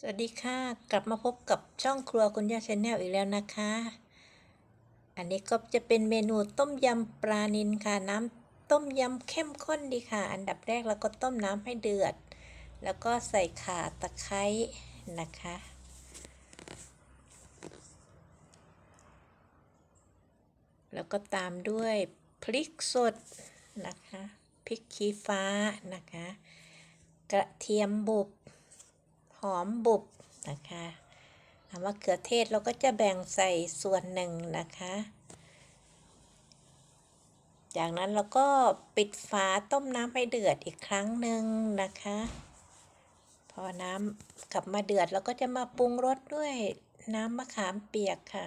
สวัสดีค่ะ กลับมาพบกับช่องครัวคุณย่าชาแนลอีกแล้วนะคะ อันนี้ก็จะเป็นเมนูต้มยำปลานิลค่ะ น้ำต้มยำเข้มข้นดีค่ะ อันดับแรกเราก็ต้มน้ำให้เดือด แล้วก็ใส่ข่าตะไคร้นะคะ แล้วก็ตามด้วยพริกสดนะคะพริกขี้ฟ้านะคะ กระเทียมบุบ หอมบุบนะคะมะเขือเทศเราก็จะแบ่งใส่ส่วนหนึ่งนะคะ จากนั้นเราก็ปิดฝาต้มน้ำให้เดือดอีกครั้งหนึ่งนะคะ พอน้ำกลับมาเดือดเราก็จะมาปรุงรสด้วยน้ำมะขามเปียกค่ะ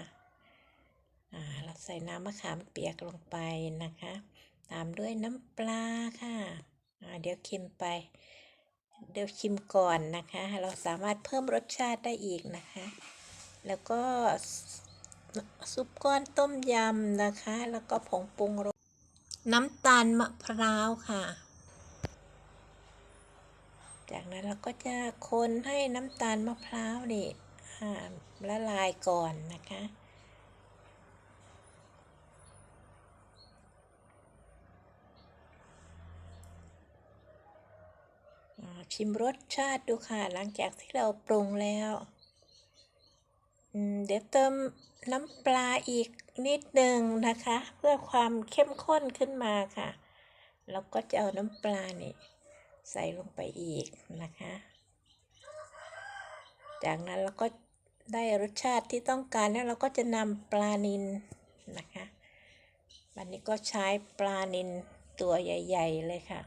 เราใส่น้ำมะขามเปียกลงไปนะคะ ตามด้วยน้ำปลาค่ะ เดี๋ยวคิมไป เดี๋ยวชิมก่อนนะคะ เราสามารถเพิ่มรสชาติได้อีกนะคะ แล้วก็ซุปก้อนต้มยำนะคะ แล้วก็ผงปรุงรส น้ำตาลมะพร้าวค่ะ จากนั้นเราก็จะคนให้น้ำตาลมะพร้าวนี่ละลายก่อนนะคะ ชิมรสชาติดูค่ะ หลังจากที่เราปรุงแล้วเดี๋ยวเติมน้ำปลาอีกนิดหนึ่งนะคะ เพื่อความเข้มข้นขึ้นมาค่ะเราก็จะเอาน้ำปลานี่ใส่ลงไปอีกนะคะ จากนั้นเราก็ได้รสชาติที่ต้องการแล้วเราก็จะนำปลานินนะคะ วันนี้ก็ใช้ปลานินตัวใหญ่ ๆ เลยค่ะ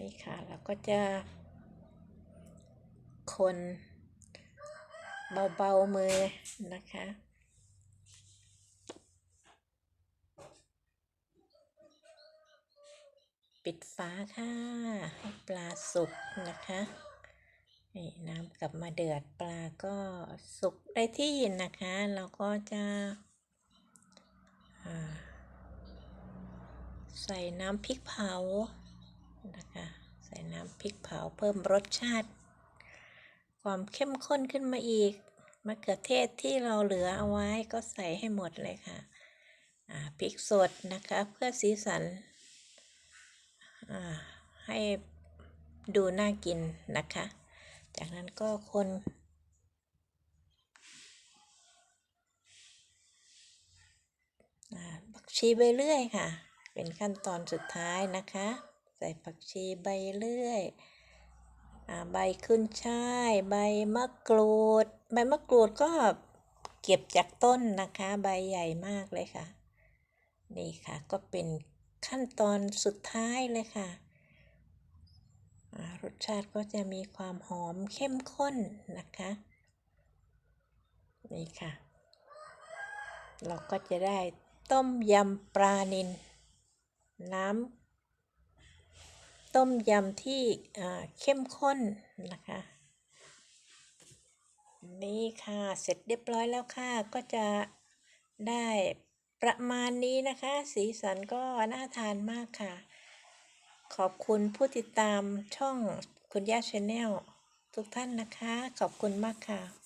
นี่ค่ะแล้วก็จะคนเบาๆมือนะคะปิดฝาค่ะ ให้ปลาสุกนะคะนี่น้ำกลับมาเดือดปลาก็สุกได้ที่นะคะ เราก็จะใส่น้ำพริกเผา นะคะ ใส่น้ำพริกเผาเพิ่มรสชาติ ความเข้มข้นขึ้นมาอีกมะเขือเทศที่เราเหลือเอาไว้ก็ใส่ให้หมดเลยค่ะพริกสดนะคะเพื่อสีสันให้ดูน่ากินนะคะ จากนั้นก็คนผักชีไปเรื่อยค่ะ เป็นขั้นตอนสุดท้ายนะคะ ใส่ผักชีใบเลื่อยใบขึ้นช่าย ใบมะกรูด ใบมะกรูดก็เก็บจากต้นนะคะ ใบใหญ่มากเลยค่ะ นี่ค่ะก็เป็นขั้นตอนสุดท้ายเลยค่ะ รสชาติก็จะมีความหอมเข้มข้นนะคะ นี่ค่ะ เราก็จะได้ต้มยำปลานิลน้ำ ต้มยำที่เข้มข้นนะคะ นี่ค่ะเสร็จเรียบร้อยแล้วค่ะ ก็จะได้ประมาณนี้นะคะ สีสันก็น่าทานมากค่ะ ขอบคุณผู้ติดตามช่องคุณย่าชาแนลทุกท่านนะคะ ขอบคุณมากค่ะ